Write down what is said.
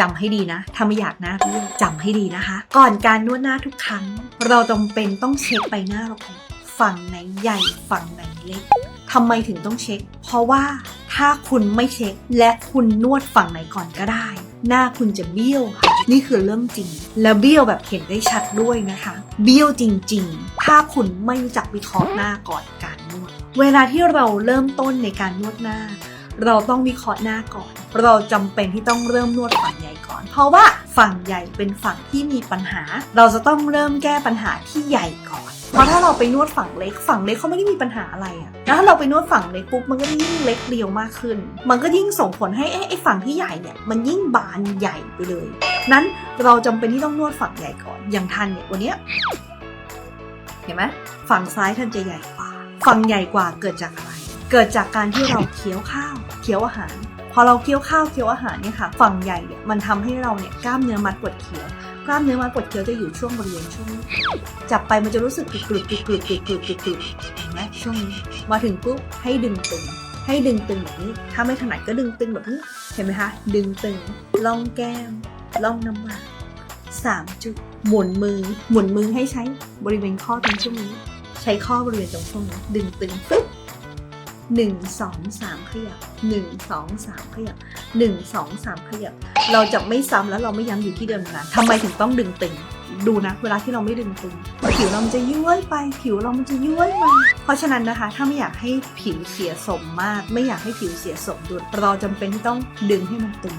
จำให้ดีนะ ถ้าไม่อยากหน้าเบี้ยวจำให้ดีนะคะ ก่อนการนวดหน้าทุกครั้ง เราจำเป็นต้องเช็คใบหน้าเราก่อนฝั่งไหนใหญ่ฝั่งไหนเล็กทำไมถึงต้องเช็ค เพราะว่าถ้าคุณไม่เช็ค และคุณนวดฝั่งไหนก่อนก็ได้ หน้าคุณจะเบี้ยวค่ะ นี่คือเรื่องจริง และเบี้ยวแบบเห็นได้ชัดด้วยนะคะ เบี้ยวจริง ๆ ถ้าคุณไม่รู้จักวิเคราะห์หน้าก่อนการนวด เวลาที่เราเริ่มต้นในการนวดหน้า เราต้องวิเคราะห์หน้าก่อน เราจำเป็นที่ต้องเริ่มนวดฝั่งใหญ่ก่อน เพราะว่าฝั่งใหญ่เป็นฝั่งที่มีปัญหา เราจะต้องเริ่มแก้ปัญหาที่ใหญ่ก่อน เพราะถ้าเราไปนวดฝั่งเล็ก ฝั่งเล็กเขาไม่ได้มีปัญหาอะไรอะแล้วถ้าเราไปนวดฝั่งเล็กปุ๊บมันก็ยิ่งเล็กเรียวมากขึ้น มันก็ยิ่งส่งผลให้เอ๊ะไอ้ฝั่งที่ใหญ่เนี่ยมันยิ่งบานใหญ่ไปเลย นั้นเราจำเป็นที่ต้องนวดฝั่งใหญ่ก่อน อย่างทันเนี่ยวันเนี้ยเห็นไหมฝั่งซ้ายทันจะใหญ่กว่า ฝั่งใหญ่กว่าเกิดจากอะไร เกิดจากการที่เราเคี้ยวข้าวเคี้ยวอาหาร พอเราเคี้ยวข้าวเคี้ยวอาหารเนี่ยค่ะฝั่งใหญ่เนี่ยมันทำให้เราเนี่ยกล้ามเนื้อมัดปวดเคี้ยวกล้ามเนื้อมัดปวดเคี้ยวจะอยู่ช่วงบริเวณช่วงนี้จับไปมันจะรู้สึกกรึบกรึบกรึบกรึบกรึบกรึบกรึบเห็นไหมช่วงนี้มาถึงปุ๊บให้ดึงตึงให้ดึงตึงแบบนี้ ถ้าไม่ถนัดก็ดึงตึงแบบนี้ เห็นไหมคะ ดึงตึง ล่องแก้ม ล่องน้ำหมากสามจุด หมุนมือ หมุนมือให้ใช้บริเวณข้อตรงช่วงนี้ ใช้ข้อบริเวณตรงช่วงนี้ ดึงตึงปึ๊บ หนึ่งสองสามขยับหนึ่งสองสามขยับหนึ่งสองสามขยับ เราจะไม่ซ้ำแล้วเราไม่ย้ำอยู่ที่เดิมนะทำไมถึงต้องดึงตึง ดูนะ เวลาที่เราไม่ดึงตึง ผิวเรามันจะย้วยไป ผิวเรามันจะย้วยมา เพราะฉะนั้นนะคะ ถ้าไม่อยากให้ผิวเสียสมมาก ไม่อยากให้ผิวเสียสมดุลเราจำเป็นที่ต้องดึงให้มันตึง